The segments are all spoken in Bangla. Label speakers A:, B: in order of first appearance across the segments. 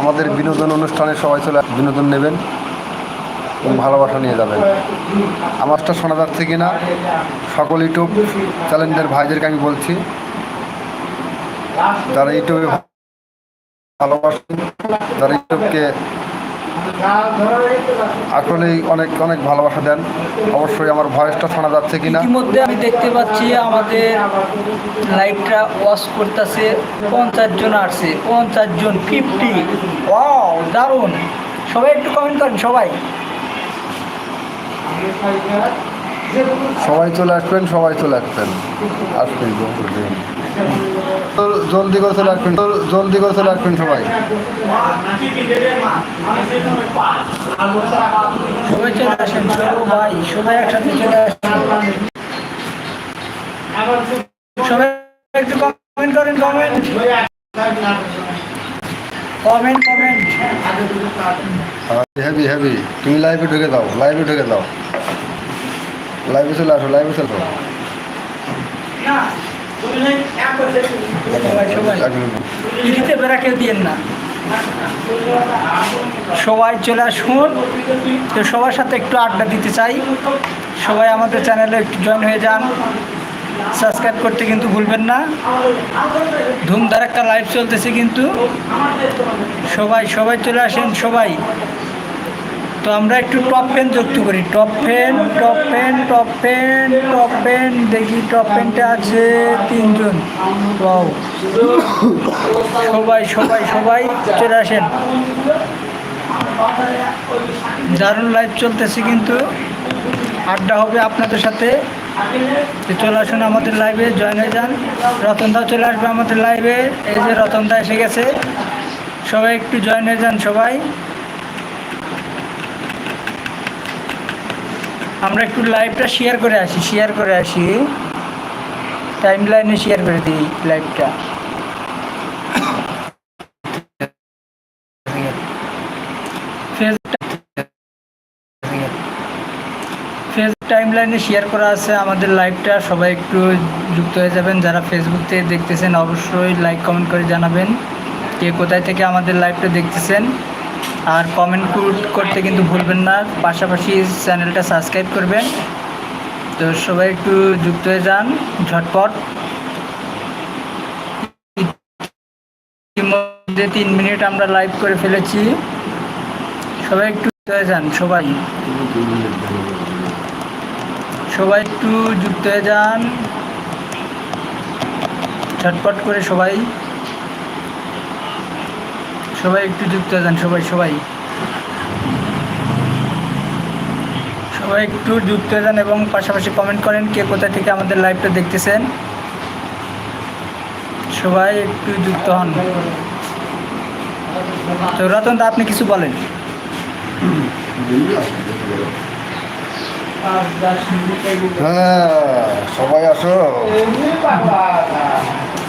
A: আমাদের বিনোদন অনুষ্ঠানে সবাই চলে বিনোদন নেবেন এবং ভালোবাসা নিয়ে যাবেন। আমারটা শোনা যাচ্ছে কি না সকল ইউটিউব চ্যালেঞ্জের ভাইদেরকে আমি বলছি, যারা ইউটিউবে ভালোবাসেন, যারা ইউটিউবকে আসলেই অনেক অনেক ভালোবাসা দেন। অবশ্যই আমার ভয়েসটা শোনা যাচ্ছে কিনা।
B: ইতিমধ্যে আমি দেখতে পাচ্ছি আমাদের লাইটটা ওয়াশ করতেছে। পঞ্চাশ জন আসছে, পঞ্চাশ জন ফিফটি ওয়াও দারুণ। সবাই একটু কমেন্ট করেন, সবাই।
A: সবাই চলে আসবেন সবাই চলে আসবেন। আসবেন জলদি। করে চলে আসবেন জলদি করে চলে আসবেন সবাই।
B: সবাই চলে আসেন সবাই সবাই একসাথে চলে আসেন। সবাই একটু কমেন্ট করেন comment comment comment
A: heavy heavy তুমি লাইভে ঢুকে দাও লাইভে ঢুকে দাও লাইভে চলে আসো লাইভে চলে
B: বেড়া কেউ দিয়েন না। সবাই চলে আসুন। তো সবার সাথে একটু আড্ডা দিতে চাই। সবাই আমাদের চ্যানেলে একটু জয়েন হয়ে যান। সাবস্ক্রাইব করতে কিন্তু ভুলবেন না। ধুমধার একটা লাইভ চলতেছে কিন্তু। সবাই সবাই চলে আসেন সবাই। তো আমরা একটু টপ পেন যুক্ত করি। Top fan top fan top fan top fan দেখি টপ পেনটা আছে তিনজন. সবাই সবাই সবাই চলে আসেন। দারুণ লাইভ চলতেছে কিন্তু। আড্ডা হবে আপনাদের সাথে। চলে আসুন আমাদের লাইভে জয়েন হয়ে যান। রতনদা চলে আসবে আমাদের লাইভে এই যে রতনদা এসে গেছে। সবাই একটু জয়েন হয়ে যান সবাই। আমরা একটু লাইভটা শেয়ার করে আসি শেয়ার করে আসি। টাইম লাইনে শেয়ার করে দিই লাইভটা ফেস টাইম লাইনে শেয়ার করা আছে আমাদের লাইভটা সবাই একটু যুক্ত হয়ে যাবেন। যারা ফেসবুক থেকে দেখতেছেন, অবশ্যই লাইক কমেন্ট করে জানাবেন। কে কোথায় থেকে আমাদের লাইভটা দেখতেছেন? আর কমেন্ট করতে কিন্তু ভুলবেন না। পাশাপাশি চ্যানেলটা সাবস্ক্রাইব করবেন। তো সবাই একটু যুক্ত হয়ে যান। ঝটপট। ইতিমধ্যে তিন মিনিট আমরা লাইভ করে ফেলেছি। সবাই একটু যুক্ত হয়ে যান, সবাই। সবাই একটু যুক্ত হয়ে যান। ঝটপট করে সবাই। সবাই একটু যুক্ত হয়ে যান, সবাই সবাই। সবাই একটু যুক্ত হয়ে যান এবং পাশাপাশি কমেন্ট করেন কে কোথা থেকে আমাদের লাইভটা দেখতেছেন। সবাই একটু যুক্ত হন। তো রতন দা, আপনি কিছু বলেন।
A: হ্যাঁ সবাই আসো।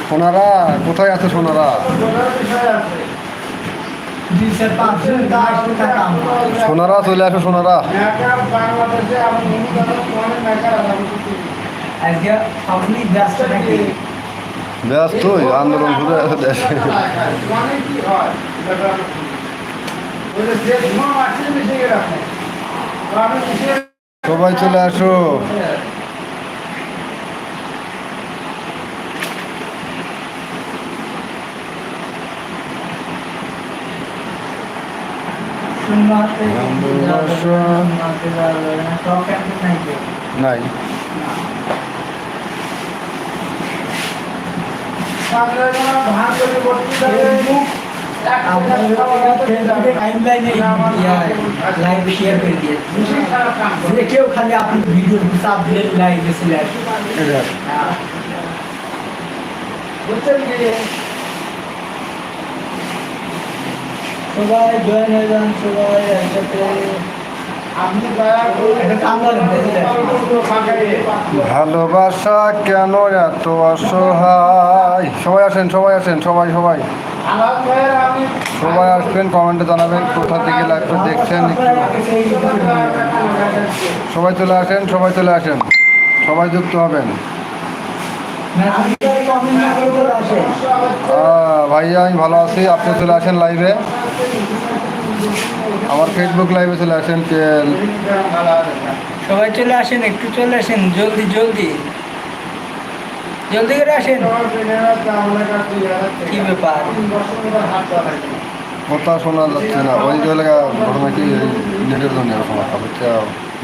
A: সোনারা, কোথায় আছে সোনারা? সোনারা চলে আসো সোনারা।
B: ব্যস্ত
A: আন্দোলন ঘুরে আছে দেশে সবাই চলে আসো। নাই
B: কেউ খালি আপনি ভিডিও চাপ দিলে লাইভে আসবে বুঝছেন কি সবাই জয়েন হয়ে যান সবাই একসাথে
A: ভালোবাসা কেন এত অসহায়? সবাই আসেন সবাই আসেন সবাই সবাই। সবাই আসবেন কমেন্টে জানাবেন কোথা থেকে লাইভটা দেখছেন সবাই চলে আসেন সবাই চলে আসেন। সবাই যুক্ত হবেন। ভাইয়া আমি ভালো আছি। আপনি চলে আসেন লাইভে আমার ফেসবুক লাইভে চলে আসেন
B: সবাই চলে আসেন একটু চলে আসেন জলদি জলদি। জলদি করে আসেন। কি ব্যাপার?
A: কথা শোনা যাচ্ছে না। ওই জায়গা ঘটনা কি নেটের জন্য হচ্ছে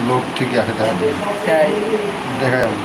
A: লোক ঠিকই আছে দেখা দেখা যাবে।